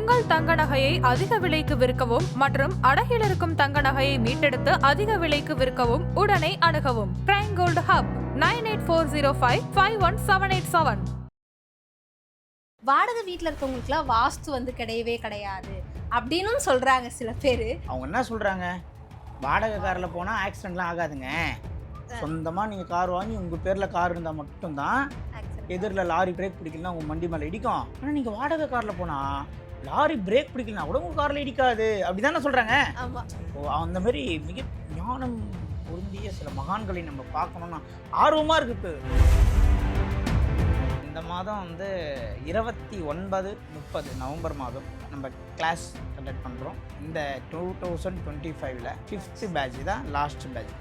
உங்கள் தங்க நகையை அதிக விலைக்கு விற்கவும் மற்றும் அடகில் இருக்கும் தங்க நகையை மீட்டெடுத்து அதிக விலைக்கு விற்கவும் உடனே அணுகவும். Prime gold hub nine eight four zero five five one seven eight seven வாடகை வீட்டில் இருக்கவங்களுக்குலாம் வாஸ்து வந்து கிடையவே கிடையாது. அப்படின்னும் சொல்றாங்க சில பேர். அவங்க என்ன சொல்கிறாங்க வாடகை காரில் போனால் ஆக்சிடென்ட்லாம் ஆகாதுங்க சொந்தமாக நீங்கள் கார் வாங்கி உங்கள் பேரில் கார் இருந்தால் மட்டும்தான் எதிரில் லாரி பிரேக் பிடிக்கலனா உங்கள் மண்டி மேலே இடிக்கும். ஆனால் நீங்கள் வாடகை காரில் போனால் லாரி பிரேக் பிடிக்கலனா கூட உங்கள் காரில் இடிக்காது. அப்படி தானே சொல்கிறாங்க அந்த மாதிரி மிக ஞானம் பொருந்திய சில மகான்களை நம்ம பார்க்கணும்னா ஆர்வமாக இருக்கு இப்போ. இந்த மாதம் வந்து இருபத்தி ஒன்பது முப்பது நவம்பர் மாதம் நம்ம கிளாஸ் கண்டக்ட் பண்ணுறோம் இந்த டூ தௌசண்ட் டுவெண்ட்டி ஃபைவ்ல ஃபிஃப்த்து பேட்ச் தான் லாஸ்ட் பேட்ச்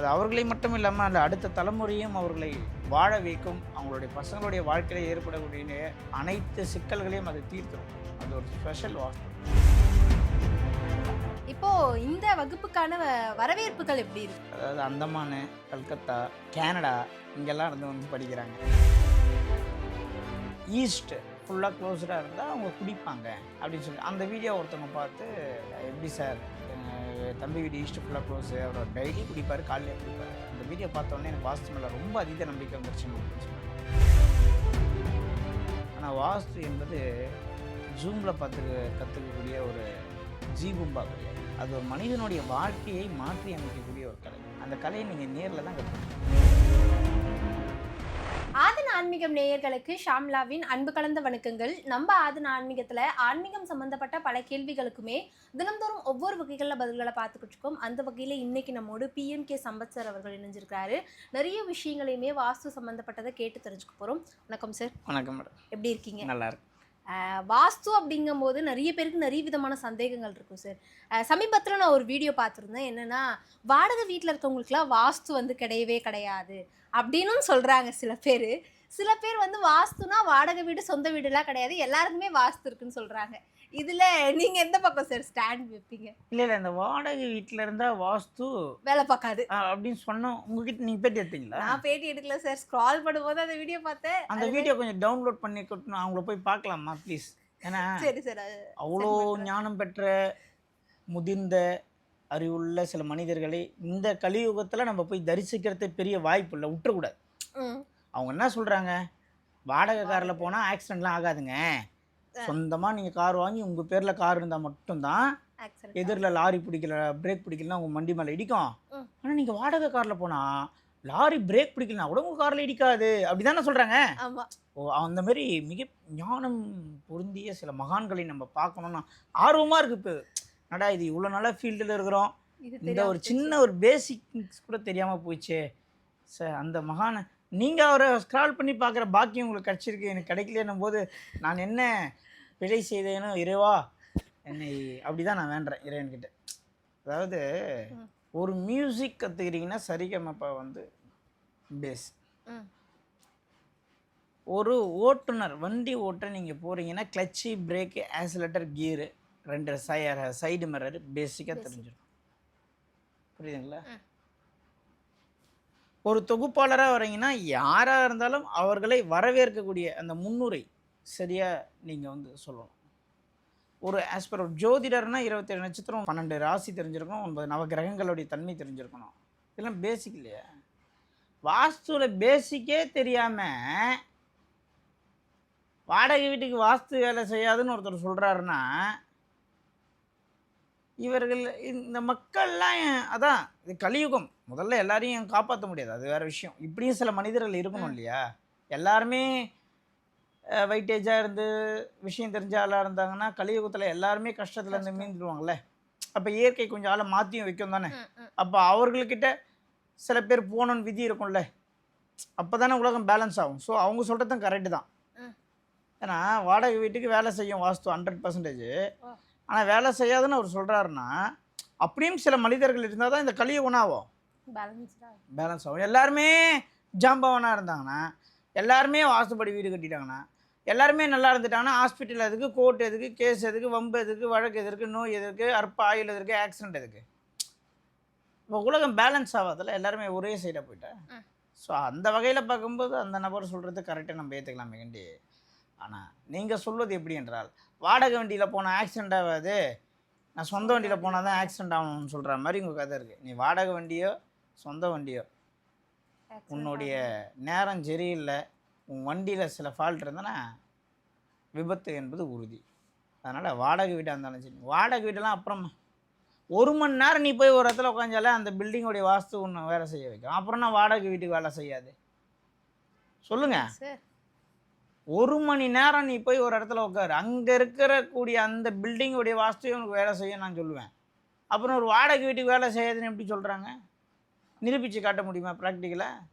அது அவர்களை மட்டும் இல்லாமல் அந்த அடுத்த தலைமுறையும் அவர்களை வாழ வைக்கும். அவங்களுடைய பசங்களுடைய வாழ்க்கையில் ஏற்படக்கூடிய அனைத்து சிக்கல்களையும் அது தீர்த்துரும் அது ஒரு ஸ்பெஷல் வாஸ்து இப்போ இந்த வகுப்புக்கான வரவேற்புகள் எப்படி இருக்கு? அதாவது அந்தமான் கல்கத்தா கனடா இங்கெல்லாம் இருந்து வந்து படிக்கிறாங்க. ஈஸ்ட் ஃபுல்லாக க்ளோஸ்டாக இருந்தால் அவங்க குடிப்பாங்க. அப்படின்னு சொல்லி அந்த வீடியோ ஒருத்தவங்க பார்த்து எப்படி சார்? தம்பி வீடு ஈஸ்ட் ஃபுல்லாக க்ளோஸு அவர் டெய்லி குடிப்பார் காலையில் குடிப்பார் அந்த வீடியோ பார்த்தோன்னே எனக்கு வாஸ்து மேலே ரொம்ப அதீத நம்பிக்கை வந்துருச்சு ஆனால் வாஸ்து என்பது ஜூமில் பார்த்து கற்றுக்கக்கூடிய ஒரு ஜீபும்பா கிடையாது. அது ஒரு மனிதனுடைய வாழ்க்கையை மாற்றி அமைக்கக்கூடிய ஒரு கலை. அந்த கலையை நீங்கள் நேரில் தான் கற்றுக்கணும் ஆதன ஆன்மீகம் நேயர்களுக்கு ஷாம்லாவின் அன்பு கலந்த வணக்கங்கள். நம்ம ஆதன ஆன்மீகத்துல ஆன்மீகம் சம்பந்தப்பட்ட பல கேள்விகளுக்குமே தினம்தோறும் ஒவ்வொரு வகைகளில் பதில்களை பார்த்துக்கிட்டு இருக்கோம். அந்த வகையில இன்னைக்கு நம்மோடு பிஎம்கே சம்பத் சார் அவர்கள் இணைஞ்சிருக்காரு நிறைய விஷயங்களையுமே வாஸ்து சம்பந்தப்பட்டதை கேட்டு தெரிஞ்சுக்க போறோம். வணக்கம் சார். வணக்கம் மேடம். எப்படி இருக்கீங்க? நல்லா இருக்கு வாஸ்து அப்படிங்கும்போது நிறைய பேருக்கு நிறைய விதமான சந்தேகங்கள் இருக்கும் சார் சமீபத்தில் நான் ஒரு வீடியோ பார்த்துருந்தேன். என்னென்னா வாடகை வீட்டில் இருக்கவங்களுக்குலாம் வாஸ்து வந்து கிடையவே கிடையாது அப்படின்னு சொல்கிறாங்க சில பேர். சில பேர் வந்து வாஸ்துனா வாடகை வீடு சொந்த வீடுலாம் கிடையாது. எல்லாருக்குமே வாஸ்து இருக்குன்னு சொல்கிறாங்க இதில் நீங்கள் எந்த பக்கம் சார் ஸ்டாண்ட் வைப்பீங்க? இல்லை இல்லை இந்த வாடகை வீட்டில் இருந்தால் வாஸ்து வேலை பார்க்காது. அப்படின்னு சொன்னோம். உங்ககிட்ட நீங்கள் பேட்டி எடுத்தீங்களா? நான் பேட்டி எடுக்கல சார் ஸ்க்ரால் பண்ணும்போது அந்த வீடியோ பார்த்தேன். அந்த வீடியோ கொஞ்சம் டவுன்லோட் பண்ணி கொட்டணும் அவங்கள போய் பார்க்கலாமா ப்ளீஸ் ஏன்னா சரி சார் அவ்வளோ ஞானம் பெற்ற முதிர்ந்த அறிவுள்ள சில மனிதர்களை இந்த கலியுகத்தில் நம்ம போய் தரிசிக்கிறது பெரிய வாய்ப்பு இல்லை. விட்டுறக்கூடாது. அவங்க என்ன சொல்கிறாங்க வாடகை காரில் போனால் ஆக்சிடென்ட்லாம் ஆகாதுங்க. சொந்தமாக நீங்கள் கார் வாங்கி உங்கள் பேரில் கார் இருந்தால் மட்டும்தான் எதிரில் லாரி பிடிக்கல பிரேக் பிடிக்கலனா உங்கள் மண்டி மேலே இடிக்கும். ஆனால் நீங்கள் வாடகை காரில் போனால் லாரி பிரேக் பிடிக்கலனா கூட உங்கள் காரில் இடிக்காது. அப்படி தானே சொல்கிறாங்க ஓ அந்த மாதிரி மிக ஞானம் பொருந்திய சில மகான்களை நம்ம பார்க்கணும்னா ஆர்வமாக இருக்குது இப்போ. நடா இது இவ்வளோ நாளாக ஃபீல்டில் இருக்கிறோம். இந்த ஒரு. சின்ன ஒரு பேசிக்ஸ் கூட தெரியாமல் போயிடுச்சே சார் அந்த மகானை நீங்கள் அவரை ஸ்க்ரால் பண்ணி பார்க்குற பாக்கியம் உங்களுக்கு கிடச்சிருக்கு எனக்கு கிடைக்கலன்னும் போது நான் என்ன பிழை செய்தேனோ இறைவா என்னை அப்படி தான் நான் வேண்டுறேன் இறைவன்கிட்ட அதாவது. ஒரு மியூசிக் கற்றுக்கிறீங்கன்னா சரிகமப்பா வந்து பேஸ். ஒரு ஓட்டுநர் வண்டி ஓட்ட நீங்கள் போகிறீங்கன்னா கிளச்சு பிரேக்கு ஆக்சிலேட்டர் கியரு ரெண்டு சை சைடு மிரர் பேசிக்காக. தெரிஞ்சிடும் புரியுதுங்களா. ஒரு தொகுப்பாளராக வரீங்கன்னா யாராக இருந்தாலும் அவர்களை வரவேற்கக்கூடிய அந்த முன்னுரை சரியாக நீங்கள் வந்து சொல்லணும். ஒரு ஆஸ் பர் ஒரு ஜோதிடர்னா இருபத்தேழு நட்சத்திரம் பன்னெண்டு ராசி தெரிஞ்சிருக்கணும் ஒன்பது நவகிரகங்களுடைய தன்மை தெரிஞ்சிருக்கணும். இதெல்லாம் பேசிக் இல்லையா? வாஸ்துவில் பேசிக்கே தெரியாமல் வாடகை வீட்டுக்கு வாஸ்து வேலை செய்யாதுன்னு ஒருத்தர் சொல்கிறாருன்னா இவர்கள் இந்த மக்கள்லாம் அதான் இது கலியுகம். முதல்ல எல்லாரையும் காப்பாற்ற முடியாது? அது வேற விஷயம். இப்படியும் சில மனிதர்கள் இருக்கணும் இல்லையா? எல்லாருமே வைட்டேஜாக இருந்து விஷயம் தெரிஞ்ச ஆளாக இருந்தாங்கன்னா கலியுகத்தில் எல்லாருமே கஷ்டத்துல இருந்து மீந்துடுவாங்கல்ல அப்போ இயற்கை கொஞ்சம் ஆளை மாற்றியும் வைக்கும் தானே. அப்போ அவர்கள்கிட்ட சில பேர் போகணுன்னு விதி இருக்கும்ல? அப்போ தானே உலகம் பேலன்ஸ் ஆகும். ஸோ அவங்க சொல்கிறதும் கரெக்டு தான். ஏன்னா வாடகை வீட்டுக்கு வேலை செய்யும் வாஸ்து ஹண்ட்ரட் பர்சன்டேஜ். ஆனால் வேலை செய்யாதுன்னு அவர் சொல்கிறாருன்னா அப்படியும் சில மனிதர்கள் இருந்தால் தான் இந்த ஆகும் பேலன்ஸ்டாக பேலன்ஸ் ஆகும். எல்லாருமே ஜாம்பவனாக இருந்தாங்கன்னா எல்லாருமே வாஸ்துப்படி வீடு கட்டிட்டாங்கன்னா எல்லாருமே நல்லா இருந்துட்டாங்கன்னா ஹாஸ்பிட்டல் எதுக்கு கோர்ட் எதுக்கு கேஸ் எதுக்கு வம்பு எதுக்கு வழக்கு எதுக்கு நோய் எதுக்கு அற்ப ஆயுள் எதுக்கு ஆக்சிடென்ட் எதுக்கு? இப்போ உலகம் பேலன்ஸ் ஆகாதுல்ல எல்லாருமே ஒரே சைடாக போயிட்டா? ம். ஸோ அந்த வகையில் பார்க்கும்போது அந்த நபர் சொல்கிறது கரெக்டாக நம்ம ஏற்றுக்கலாமே கண்டி. ஆனால் நீங்கள் சொல்வது எப்படி என்றால் வாடகை வண்டியில் போனால் ஆக்சிடெண்ட் ஆகாது நான் சொந்த வண்டியில் போனால் தான் ஆக்சிடெண்ட் ஆகணும்னு சொல்கிற மாதிரி உங்கள் கதை இருக்குது நீ வாடகை வண்டியோ சொந்த வண்டியோ. உன்னுடைய நேரம் சரியில்லை. உன் வண்டியில் சில ஃபால்ட் இருந்தனா விபத்து என்பது உறுதி. அதனால் வாடகை வீடாக இருந்தாலும் சரி. வாடகை வீடெல்லாம் அப்புறம் ஒரு மணி நேரம் நீ போய் ஒரு இடத்துல உட்காந்தாலே அந்த பில்டிங்கோடைய வாஸ்து ஒன்று வேலை செய்ய வைக்கும். அப்புறம் நான் வாடகை வீட்டுக்கு வேலை செய்யாது. சொல்லுங்கள் ஒரு மணி நேரம் நீ போய் ஒரு இடத்துல உட்காரு அங்கே இருக்கிறக்கூடிய அந்த பில்டிங்கோடைய வாஸ்து உனக்கு வேலை செய்ய நான் சொல்லுவேன். அப்புறம் ஒரு வாடகை வீட்டுக்கு வேலை செய்யாதுன்னு எப்படி சொல்கிறாங்க நிரூபித்து காட்ட முடியுமா ப்ராக்டிக்கலாக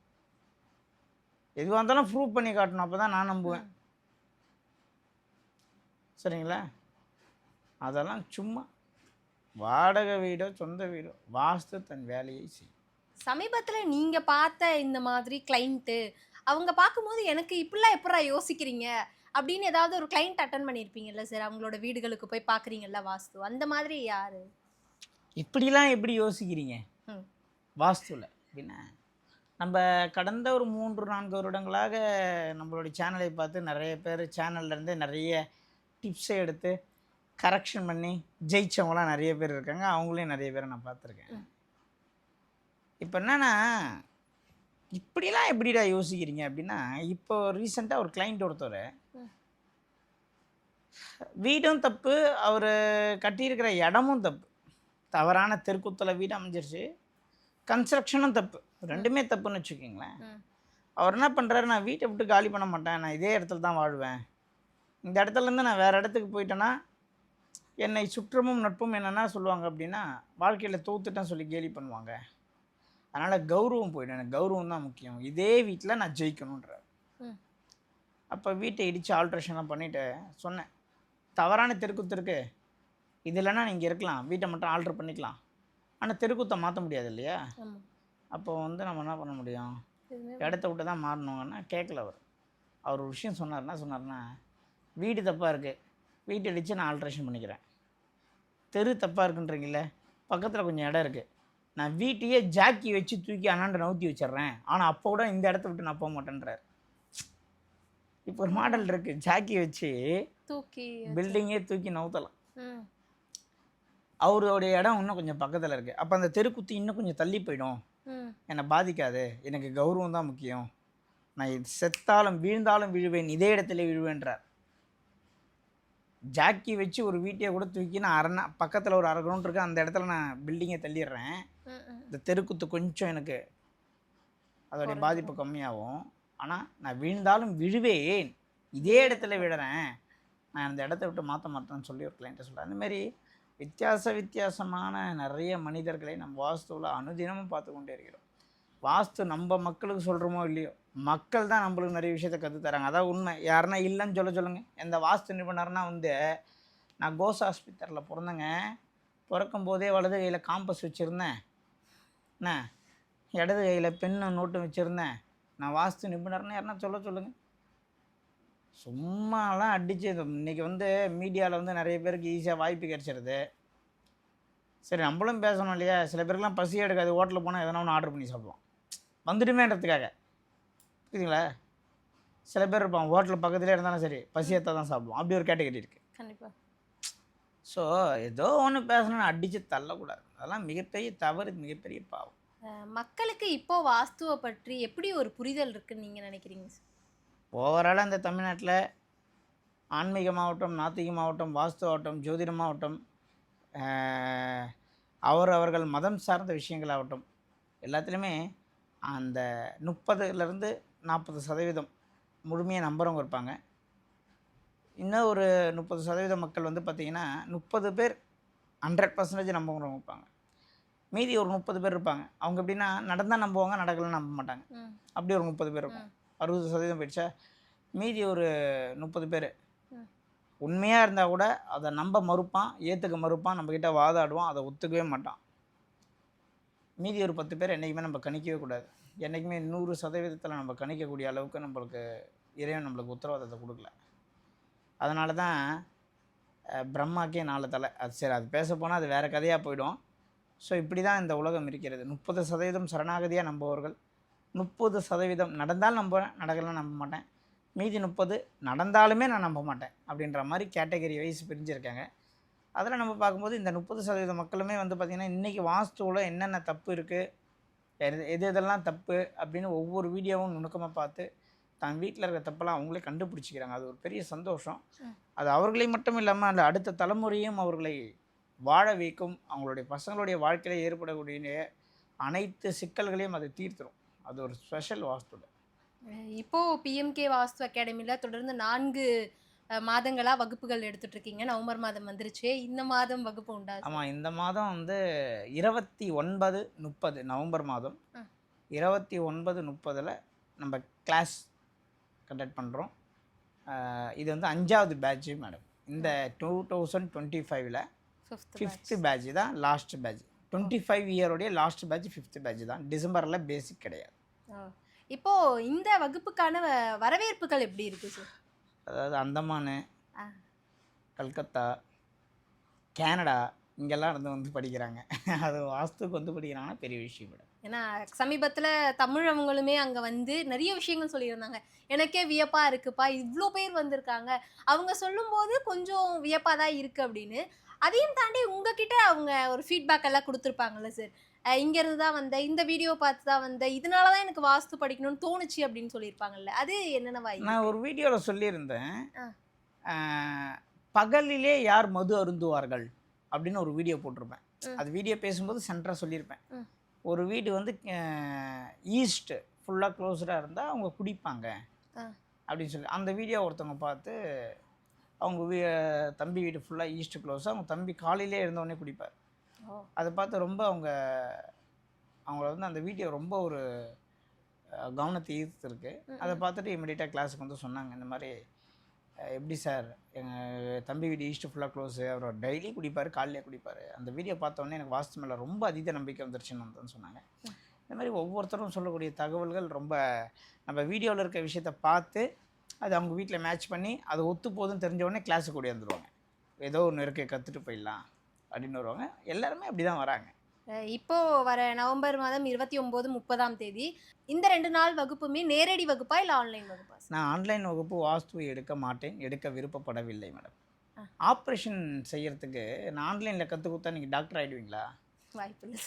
எதுவாக இருந்தாலும் ப்ரூவ் பண்ணி காட்டணும். அப்போ தான் நான் நம்புவேன். சரிங்களா? அதெல்லாம் சும்மா. வாடகை வீடோ சொந்த வீடோ வாஸ்து தன் வேலையை செய்யும். சமீபத்தில் நீங்கள் பார்த்த இந்த மாதிரி கிளைண்ட்டு அவங்க பார்க்கும்போது எனக்கு இப்படிலாம் எப்படா யோசிக்கிறீங்க? அப்படின்னு ஏதாவது ஒரு கிளைண்ட் அட்டன் பண்ணியிருப்பீங்கல்ல சார் அவங்களோட வீடுகளுக்கு போய் பார்க்குறீங்கல்ல வாஸ்து? அந்த மாதிரி யாரு? இப்படிலாம் எப்படி யோசிக்கிறீங்க. வாஸ்துவில் அப்படின்னா நம்ம கடந்த ஒரு மூன்று நான்கு வருடங்களாக நம்மளுடைய சேனலை பார்த்து நிறைய பேர் சேனல்லேருந்து நிறைய டிப்ஸை எடுத்து கரெக்ஷன் பண்ணி ஜெயிச்சவங்களாம் நிறைய பேர் இருக்காங்க. அவங்களையும் நிறைய பேரை நான் பார்த்துருக்கேன். இப்போ என்னன்னா இப்படிலாம் எப்படிடா யோசிக்கிறீங்க அப்படின்னா இப்போ ரீசெண்டாக ஒரு கிளைண்ட் ஒருத்தர். வீடும் தப்பு அவர் கட்டியிருக்கிற இடமும் தப்பு. தவறான தெருக்குத்தில் வீடு அமைஞ்சிருச்சு. கன்ஸ்ட்ரக்ஷனும் தப்பு. ரெண்டுமே தப்புன்னு வச்சுக்கோங்களேன். அவர் என்ன பண்ணுறாரு நான் வீட்டை விட்டு காலி பண்ண மாட்டேன் நான் இதே இடத்துல தான் வாழ்வேன். இந்த இடத்துலேருந்து நான் வேறு இடத்துக்கு போயிட்டேன்னா என்னை சுற்றமும் நட்பும் என்னென்னா சொல்லுவாங்க அப்படின்னா வாழ்க்கையில் தோத்துட்டேன்னு சொல்லி கேலி பண்ணுவாங்க. அதனால் கௌரவம் போயிடும் எனக்கு கௌரவம் தான் முக்கியம். இதே வீட்டில் நான் ஜெயிக்கணுன்றார். அப்போ வீட்டை இடித்து ஆல்ட்ரேஷன்லாம் பண்ணிவிட்டு சொன்னேன். தவறான தெருக்குத்து இருக்கு இது இல்லைன்னா நீங்கள் இருக்கலாம். வீட்டை மட்டும் ஆல்ட்ரு பண்ணிக்கலாம். ஆனால் தெருக்குத்தை மாற்ற முடியாது இல்லையா? அப்போ வந்து நம்ம என்ன பண்ண முடியும்? இடத்த விட்டு தான் மாறணுங்கன்னா கேட்கல அவர். அவர் ஒரு விஷயம் சொன்னார். என்ன சொன்னார்னா வீடு தப்பாக இருக்குது வீட்டை அடித்து நான் ஆல்ட்ரேஷன் பண்ணிக்கிறேன். தெரு தப்பாக இருக்குன்றீங்களே பக்கத்தில் கொஞ்சம் இடம் இருக்குது நான் வீட்டையே ஜாக்கி வச்சு தூக்கி அண்ணாண்ட நவுத்தி வச்சிடுறேன். ஆனால் அப்போ கூட இந்த இடத்த விட்டு நான் போக மாட்டேன்றார் இப்போ ஒரு மாடல் இருக்குது ஜாக்கி வச்சு தூக்கி பில்டிங்கே தூக்கி நவுத்தலாம். அவருடைய இடம் இன்னும் கொஞ்சம் பக்கத்தில் இருக்குது அப்போ அந்த தெருக்குத்தி இன்னும் கொஞ்சம் தள்ளி போயிடும். என்னை பாதிக்காது. எனக்கு கௌரவம் தான் முக்கியம். நான் செத்தாலும் வீழ்ந்தாலும் விழுவேன் இதே இடத்துல விழுவேன்றார். ஜாக்கி வச்சு ஒரு வீட்டையை கூட தூக்கி நான் அரை பக்கத்தில் ஒரு அரை கிரவுண்ட் இருக்கு அந்த இடத்துல நான் பில்டிங்கை தள்ளிடுறேன். இந்த தெருக்குத்து கொஞ்சம் எனக்கு அதோடைய பாதிப்பு கம்மியாகும். ஆனால் நான் வீழ்ந்தாலும் விழுவேன். இதே இடத்துல விழுறேன். நான் அந்த இடத்த விட்டு மாற்ற மாட்டேன்னு சொல்லி ஒரு கிளைண்ட்டை சொல்கிறேன் அந்தமாரி வித்தியாச வித்தியாசமான நிறைய மனிதர்களை நம்ம வாஸ்துவில் அனுதினமும் பார்த்து கொண்டே இருக்கிறோம். வாஸ்து நம்ம மக்களுக்கு சொல்கிறோமோ இல்லையோ மக்கள் தான் நம்மளுக்கு நிறைய விஷயத்தை கற்று தராங்க. அதான் உண்மை. யாருன்னா இல்லைன்னு சொல்ல சொல்லுங்கள் எந்த வாஸ்து நிபுணர்னா வந்து நான் கோஸ் ஆஸ்பத்திரியில் பிறந்தேங்க. பிறக்கும் போதே வலது கையில் காம்பஸ் வச்சுருந்தேன். என்ன? இடது கையில் பெண்ணும் நோட்டும் வச்சுருந்தேன். நான் வாஸ்து நிபுணர்னு யாருன்னா சொல்ல சொல்லுங்கள் சும்மாலாம் அடிச்சு இன்றைக்கி வந்து மீடியாவில் வந்து நிறைய பேருக்கு ஈஸியாக வாய்ப்பு கிடைச்சிருது. சரி நம்மளும் பேசணும் இல்லையா? சில பேருக்குலாம் பசி எடுக்காது. ஹோட்டலில் போனால் எதனா ஒன்று ஆர்டர் பண்ணி சாப்பிடுவோம். வந்துடுமேன்றதுக்காக. புரியுதுங்களா? சில பேர் இருப்பான் ஹோட்டல் பக்கத்துலேயே இருந்தாலும் சரி பசி ஏற்றா தான் சாப்பிடுவோம். அப்படி ஒரு கேட்டகரி இருக்குது கண்டிப்பா. ஸோ ஏதோ ஒன்று பேசணும்னு அடித்து தள்ளக்கூடாது. அதெல்லாம் மிகப்பெரிய தவறு மிகப்பெரிய பாவம். மக்களுக்கு இப்போ வாஸ்துவை பற்றி எப்படி ஒரு புரிதல் இருக்குன்னு நீங்க நினைக்கிறீங்க ஓவராலாக இந்த தமிழ்நாட்டில் ஆன்மீகமாகட்டும் நாத்திகமாகட்டும் வாஸ்து ஆகட்டும் ஜோதிடமாகட்டும் அவர் அவர்கள் மதம் சார்ந்த விஷயங்களாகட்டும் எல்லாத்துலேயுமே அந்த முப்பதுலேருந்து நாற்பது சதவீதம் முழுமையாக நம்புறவங்க இருப்பாங்க. இன்னும் ஒரு முப்பது சதவீத மக்கள் வந்து பார்த்திங்கன்னா முப்பது பேர் ஹண்ட்ரட் பர்சன்டேஜ் நம்புறவங்க இருப்பாங்க. மீதி ஒரு முப்பது பேர் இருப்பாங்க. அவங்க எப்படின்னா நடந்தால் நம்புவாங்க நடக்கலைன்னு நம்ப மாட்டாங்க. அப்படி ஒரு முப்பது பேர் இருக்கும் அறுபது சதவீதம் போயிடுச்சா? மீதி ஒரு முப்பது பேர். உண்மையாக இருந்தால் கூட அதை நம்ப மறுப்பான் ஏற்றுக்க மறுப்பான் நம்மக்கிட்ட வாதாடுவான் அதை ஒத்துக்கவே மாட்டான். மீதி ஒரு பத்து பேர் என்றைக்குமே நம்ம கணிக்கவே கூடாது. என்றைக்குமே நூறு சதவீதத்தில் நம்ம கணிக்கக்கூடிய அளவுக்கு நம்மளுக்கு இறைவன் நம்மளுக்கு உத்தரவாதத்தை கொடுக்கல. அதனால தான் பிரம்மாக்கே நாலு தலை. அது சரி அது பேச போனால் அது வேறு கதையாக போயிடும். ஸோ இப்படி தான் இந்த உலகம் இருக்கிறது. முப்பது சதவீதம் சரணாகதியாக நம்புவர்கள் முப்பது சதவீதம் நடந்தால் நம்புவேன் நடக்கலாம் நம்ப மாட்டேன். மீதி முப்பது நடந்தாலுமே நான் நம்ப மாட்டேன் அப்படின்ற மாதிரி கேட்டகரி வைஸ் பிரிஞ்சிருக்காங்க. அதில் நம்ம பார்க்கும்போது இந்த முப்பது சதவீத மக்களுமே வந்து பார்த்திங்கன்னா இன்றைக்கி வாஸ்துவில் என்னென்ன தப்பு இருக்குது எது எது எதெல்லாம் தப்பு அப்படின்னு ஒவ்வொரு வீடியோவும் நுணுக்கமாக பார்த்து தன் வீட்டில் இருக்க தப்பெல்லாம் அவங்களே கண்டுபிடிச்சிக்கிறாங்க. அது ஒரு பெரிய சந்தோஷம். அது அவர்களையும் மட்டும் இல்லாமல் அந்த அடுத்த தலைமுறையும் அவர்களை வாழ வைக்கும். அவங்களுடைய பசங்களுடைய வாழ்க்கையில் ஏற்படக்கூடிய அனைத்து சிக்கல்களையும் அது தீர்த்துரும். அது ஒரு ஸ்பெஷல் வாஸ்துல. அஹ் இப்போ பிஎம்கே வாஸ்து அகாடமில தொடர்ந்து நான்கு அஹ், மாதங்களா வகுப்புகள் எடுத்துட்டு இருக்கீங்க நவம்பர் மாதம் வந்துருச்சு. இந்த மாதம் வகுப்பு உண்டா? ஆமாம் இந்த மாதம் வந்து இருபத்தி ஒன்பது முப்பது நவம்பர் மாதம். இருபத்தி ஒன்பது முப்பதில் நம்ம கிளாஸ் கண்டக்ட் பண்ணுறோம் இது வந்து அஞ்சாவது பேட்ச் மேடம் இந்த டூ தௌசண்ட் டுவெண்ட்டி ஃபைவ்ல ஃபிஃப்த்து. பேட்ச் தான் லாஸ்ட் பேட்ச் டுவெண்ட்டி ஃபைவ் இயரோடைய லாஸ்ட் பேட்ச் ஃபிஃப்த் பேட்ச் தான். டிசம்பரில் பேசிக் கிடையாது. ஆ. இப்போ இந்த வகுப்புக்கான வரவேற்புகள் எப்படி இருக்கு சார் அதாவது அந்தமான். கல்கத்தா கனடா இங்கெல்லாம் இருந்து வந்து படிக்கிறாங்க. அது வாஸ்துக்கு வந்து படிக்கிறாங்கன்னா பெரிய விஷயம் மேடம். ஏன்னா சமீபத்துல தமிழவங்களுமே அங்க வந்து நிறைய விஷயங்கள் சொல்லியிருந்தாங்க. எனக்கே வியப்பா இருக்குப்பா இவ்வளோ பேர் வந்திருக்காங்க. அவங்க சொல்லும்போது கொஞ்சம் வியப்பா தான் இருக்கு அப்படின்னு. அதையும் தாண்டி உங்ககிட்ட அவங்க ஒரு ஃபீட்பேக் எல்லாம் கொடுத்துருப்பாங்கல்ல சார் இங்க இருந்து தான் வந்தேன் இந்த வீடியோ பார்த்து தான் வந்தேன் இதனால தான் எனக்கு வாஸ்து படிக்கணும்னு தோணுச்சு அப்படின்னு சொல்லியிருப்பாங்கல்ல அது என்னென்னவா? நான் ஒரு வீடியோவில் சொல்லியிருந்தேன் பகலிலே யார் மது அருந்துவார்கள் அப்படின்னு ஒரு வீடியோ போட்டிருப்பேன். அது வீடியோ பேசும்போது சென்டராக சொல்லியிருப்பேன். ஒரு வீடு வந்து ஈஸ்ட் ஃபுல்லாக க்ளோஸ்டாக இருந்தால் அவங்க குடிப்பாங்க. அப்படின்னு சொல்லி அந்த வீடியோ ஒருத்தவங்க பார்த்து அவங்க வீ தம்பி வீடு ஃபுல்லாக ஈஸ்ட் க்ளோஸ் அவங்க தம்பி காலையிலே இருந்தவொடனே குடிப்பார். அதை பார்த்து ரொம்ப அவங்க அவங்கள வந்து அந்த வீடியோ ரொம்ப ஒரு கவனத்தை ஈர்த்துருக்கு. அதை. பார்த்துட்டு இமீடியட்டாக கிளாஸுக்கு வந்து சொன்னாங்க இந்த மாதிரி எப்படி சார் எங்கள் தம்பி வீடு ஈஸ்ட் ஃபுல்லாக க்ளோஸு அவர் டெய்லி குடிப்பார் காலையிலே குடிப்பார். அந்த வீடியோ பார்த்தோன்னே எனக்கு வாஸ்து மேலே ரொம்ப அதீத நம்பிக்கை வந்துருச்சுன்னு வந்து சொன்னாங்க. இந்த மாதிரி ஒவ்வொருத்தரும் சொல்லக்கூடிய தகவல்கள் ரொம்ப நம்ம வீடியோவில் இருக்க விஷயத்த பார்த்து அது அவங்க வீட்டில் மேட்ச் பண்ணி அது ஒத்து போதுன்னு தெரிஞ்ச உடனே கிளாஸுக்கு கூடி வந்துடுவாங்க ஏதோ ஒன்று இருக்குது கற்றுட்டு போயிடலாம். அப்படின்னு வருவாங்க. எல்லாருமே அப்படி தான் வராங்க இப்போ வர நவம்பர் மாதம் இருபத்தி ஒன்பது முப்பதாம் தேதி இந்த ரெண்டு நாள் வகுப்புமே நேரடி வகுப்பா இல்ல ஆன்லைன் வகுப்பா? நான் ஆன்லைன் வகுப்பு வாஸ்துவை எடுக்க மாட்டேன். எடுக்க விருப்பப்படவில்லை மேடம். ஆப்ரேஷன் செய்யறதுக்கு நான் ஆன்லைனில் கற்றுக் கொடுத்தா நீங்கள் டாக்டர் ஆகிடுவீங்களா வாய்ப்பு இல்லை.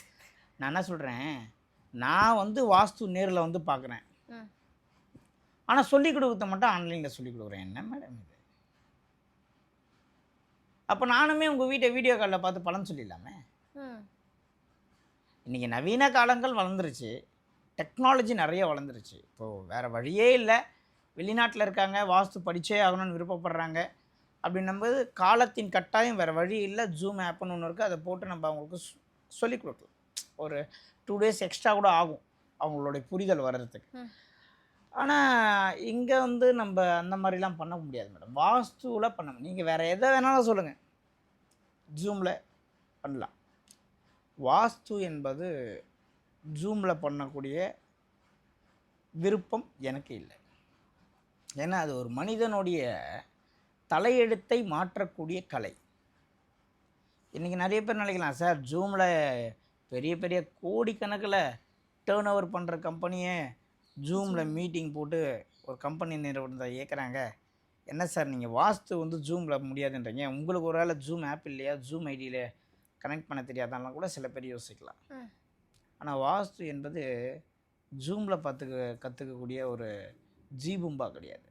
நான் என்ன சொல்கிறேன் நான் வந்து வாஸ்து நேரில் வந்து பார்க்குறேன். ஆனால் சொல்லிக் கொடுக்கறத மட்டும் ஆன்லைனில் சொல்லிக் கொடுக்குறேன். என்ன மேடம் அப்போ நானுமே உங்கள் வீட்டை வீடியோ காலில் பார்த்து பலன் சொல்லிடலாமே. இன்றைக்கி நவீன காலங்கள் வளர்ந்துருச்சு. டெக்னாலஜி நிறைய வளர்ந்துருச்சு. இப்போது வேறு வழியே இல்லை. வெளிநாட்டில் இருக்காங்க வாஸ்து படிச்சே ஆகணும்னு விருப்பப்படுறாங்க. அப்படின்னும்போது காலத்தின் கட்டாயம் வேறு வழி இல்லை. ஜூம் ஆப்னு ஒன்று இருக்குது அதை போட்டு நம்ம அவங்களுக்கு சொல்லிக் கொடுக்கலாம். ஒரு டூ டேஸ் எக்ஸ்ட்ரா கூட ஆகும். அவங்களுடைய புரிதல் வர்றதுக்கு. ஆனால் இங்கே வந்து நம்ம அந்த மாதிரிலாம் பண்ண முடியாது மேடம். வாஸ்துவில் பண்ண நீங்கள் வேறு எதை வேணாலும் சொல்லுங்கள் ஜூமில் பண்ணலாம். வாஸ்து என்பது ஜூமில் பண்ணக்கூடிய விருப்பம் எனக்கு இல்லை. ஏன்னா அது ஒரு மனிதனுடைய தலையெழுத்தை மாற்றக்கூடிய கலை. இன்றைக்கி நிறைய பேர் நினைக்கலாம் சார் ஜூமில் பெரிய பெரிய கோடிக்கணக்கில் டேர்ன் ஓவர் பண்ணுற கம்பெனியை ஜூமில் மீட்டிங் போட்டு ஒரு கம்பெனி நிறுவனத்தை இயக்குறாங்க என்ன சார் நீங்கள் வாஸ்து வந்து ஜூமில் முடியாதுன்றீங்க. உங்களுக்கு ஒரு வேளை ஜூம் ஆப் இல்லையா? ஜூம் ஐடியில் கனெக்ட் பண்ண தெரியாதான்லாம் கூட சில பேர் யோசிக்கலாம். ஆனால் வாஸ்து என்பது ஜூமில் பார்த்துக்க கற்றுக்கக்கூடிய ஒரு ஜீபும்பா கிடையாது.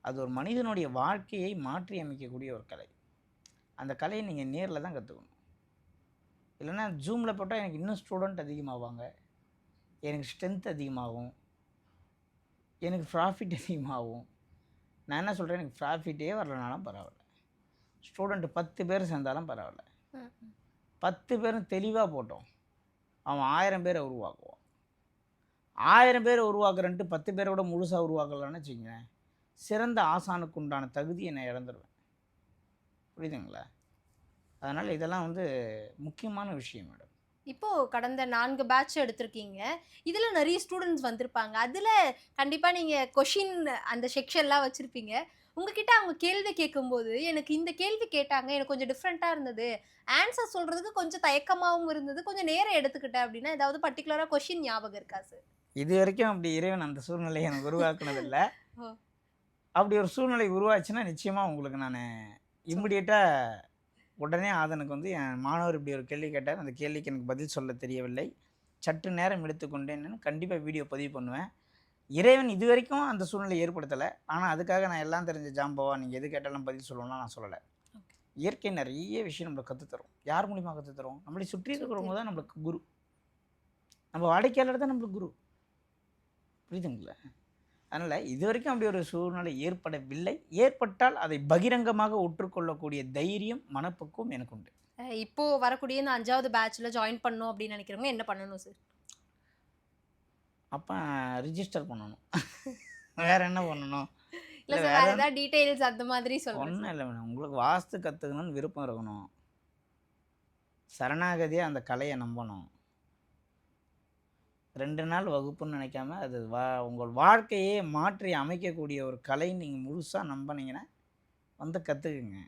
அது ஒரு மனிதனுடைய வாழ்க்கையை மாற்றி அமைக்கக்கூடிய ஒரு கலை. அந்த கலையை நீங்கள் நேரில் தான் கற்றுக்கணும் இல்லைன்னா ஜூமில் போட்டால் எனக்கு இன்னும் ஸ்டூடெண்ட் அதிகமாவாங்க. எனக்கு ஸ்ட்ரென்த் அதிகமாகும். எனக்கு ப்ராஃபிட் அதிகமாகும். நான் என்ன சொல்கிறேன் எனக்கு ப்ராஃபிட்டே வரலனாலும் பரவாயில்ல. ஸ்டூடெண்ட் பத்து பேர் சேர்ந்தாலும் பரவாயில்ல. பத்து பேரும் தெளிவாக போட்டோம். அவன் ஆயிரம் பேரை உருவாக்குவான். ஆயிரம் பேரை உருவாக்குறன்ட்டு பத்து பேரோட முழுசாக உருவாக்கலான்னு வச்சுக்கங்களேன். சிறந்த ஆசானுக்கு உண்டான தகுதியை நான் இழந்துருவேன். புரியுதுங்களா? அதனால் இதெல்லாம் வந்து முக்கியமான விஷயம் மேடம். இப்போ கடந்த நான்கு பேட்ச் எடுத்திருக்கீங்க. இதுல நிறைய ஸ்டூடெண்ட்ஸ் வந்திருப்பாங்க. அதுல கண்டிப்பா நீங்க கொஷின் அந்த செக்ஷன்லாம் வச்சிருப்பீங்க. உங்ககிட்ட அவங்க கேள்வி கேட்கும்போது எனக்கு இந்த கேள்வி கேட்டாங்க எனக்கு கொஞ்சம் டிஃப்ரெண்ட்டாக இருந்தது. ஆன்சர் சொல்றதுக்கு கொஞ்சம் தயக்கமாகவும் இருந்தது. கொஞ்சம் நேரம் எடுத்துக்கிட்டேன் அப்படின்னா ஏதாவது பர்டிகுலராக கொஷின் ஞாபகம் இருக்கா சார் இது வரைக்கும் அப்படி இறைவன் அந்த சூழ்நிலையை எனக்கு உருவாக்குனதில்லை. ஓ. அப்படி ஒரு சூழ்நிலை உருவாச்சுன்னா நிச்சயமாக உங்களுக்கு நான் இம்மிடியட்டாக உடனே ஆதனுக்கு வந்து என் மாணவர் இப்படி ஒரு கேள்வி கேட்டார். அந்த கேள்விக்கு எனக்கு பதில் சொல்ல தெரியவில்லை. சற்று நேரம் எடுத்துக்கொண்டேன்னு கண்டிப்பாக வீடியோ பதிவு பண்ணுவேன். இறைவன் இது வரைக்கும் அந்த சூழ்நிலை ஏற்படுத்தலை. ஆனால் அதுக்காக நான் எல்லாம் தெரிஞ்ச ஜாம்பவா நீங்கள் எது கேட்டாலும் பதில் சொல்லணும்னா நான் சொல்லலை. இயற்கை நிறைய விஷயம் நம்மளுக்கு கற்றுத்தரும் யார் மூலிமா கற்றுத்தரும் நம்மளை சுற்றி இருக்கிறவங்க தான் நம்மளுக்கு குரு. நம்ம வாடிக்கையாளர் தான் நம்மளுக்கு குரு. புரியுதுங்களா? அதனால் இது வரைக்கும் அப்படி ஒரு சூழ்நிலை ஏற்படவில்லை. ஏற்பட்டால் அதை பகிரங்கமாக ஒற்றுக்கொள்ளக்கூடிய தைரியம் மனப்பக்குவம் எனக்கு உண்டு அஹ் இப்போ வரக்கூடிய இந்த அஞ்சாவது பேட்ச்ல ஜாயின் பண்ணணும் அப்படின்னு நினைக்கிறவங்க என்ன பண்ணணும் சார் அப்போ ரிஜிஸ்டர் பண்ணணும். வேற என்ன பண்ணணும்? இல்ல வேற ஏதாவது டீடைல்ஸ் அந்த மாதிரி சொல்லுங்க ஒன்றும் இல்லை மேடம் உங்களுக்கு வாஸ்து கற்றுக்கணும்னு விருப்பம் இருக்கணும். சரணாகதியாக அந்த கலையை நம்பணும். ரெண்டு நாள் வகுப்புன்னு நினைக்காம அது வா உங்கள் வாழ்க்கையே மாற்றி அமைக்கக்கூடிய ஒரு கலை நீங்கள் முழுசாக நம்பினீங்கன்னா வந்து கற்றுக்குங்க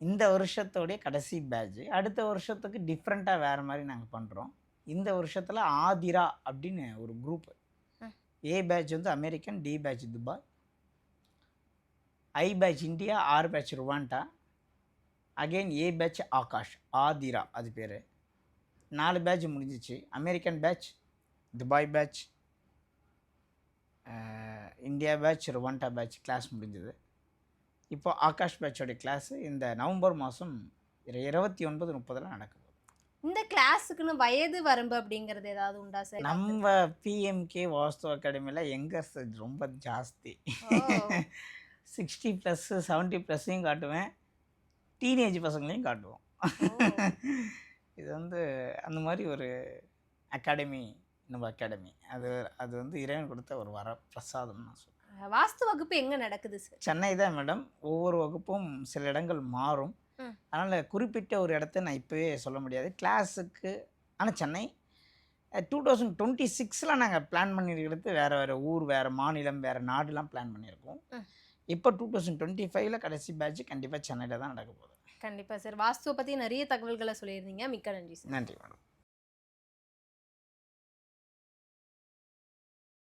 இந்த வருஷத்தோடைய கடைசி பேட்ச் அடுத்த வருஷத்துக்கு டிஃப்ரெண்ட்டாக வேறு மாதிரி நாங்கள் பண்ணுறோம் இந்த வருஷத்தில் ஆதிரா அப்படின்னு ஒரு குரூப். ஏ பேட்ச் வந்து American D batch Dubai I batch India R batch Rwanda again A batch Akash Aathira அது பேர். நாலு பேட்ச் முடிஞ்சிச்சு. American batch Dubai batch India batch Rwanda batch class முடிஞ்சது. இப்போ ஆகாஷ் பேட்சோடைய கிளாஸு இந்த நவம்பர் மாதம் இருபத்தி ஒன்பது முப்பதில் நடக்குது. இந்த கிளாஸுக்குன்னு வயது வரம்பு அப்படிங்கறது ஏதாவது உண்டா சார்? நம்ம பிஎம்கே வாஸ்து அகாடமியில் எங்கர்ஸ் ரொம்ப ஜாஸ்தி. சிக்ஸ்டி ப்ளஸ்ஸு செவன்ட்டி ப்ளஸ்ஸையும் காட்டுவேன். டீனேஜ் பசங்களையும் காட்டுவோம். இது வந்து அந்த மாதிரி ஒரு அகாடமி நம்ம அகாடமி. அது அது வந்து இறைவன் கொடுத்த ஒரு வர பிரசாதம் நான் சொல்லுவேன் வாஸ்து வகுப்பு எங்க நடக்குது சார்? சென்னை தான் மேடம். ஒவ்வொரு வகுப்பும் சில இடங்கள் மாறும். அதனால் குறிப்பிட்ட ஒரு இடத்த நான் இப்போவே சொல்ல முடியாது. கிளாஸுக்கு ஆனால் சென்னை டூ தௌசண்ட் டுவெண்ட்டி சிக்ஸில் நாங்கள் பிளான் பண்ணியிருக்கிறது வேறு வேறு ஊர் வேறு மாநிலம் வேறு நாடுலாம் பிளான் பண்ணியிருக்கோம். இப்போ டூ தௌசண்ட் டுவெண்ட்டி ஃபைவ்ல கடைசி பேட்ச் கண்டிப்பாக சென்னையில் தான் நடக்க போகுது. கண்டிப்பா சார். வாஸ்துவை பத்தி நிறைய தகவல்களை சொல்லியிருந்தீங்க. மிக்க நன்றி சார். நன்றி மேடம்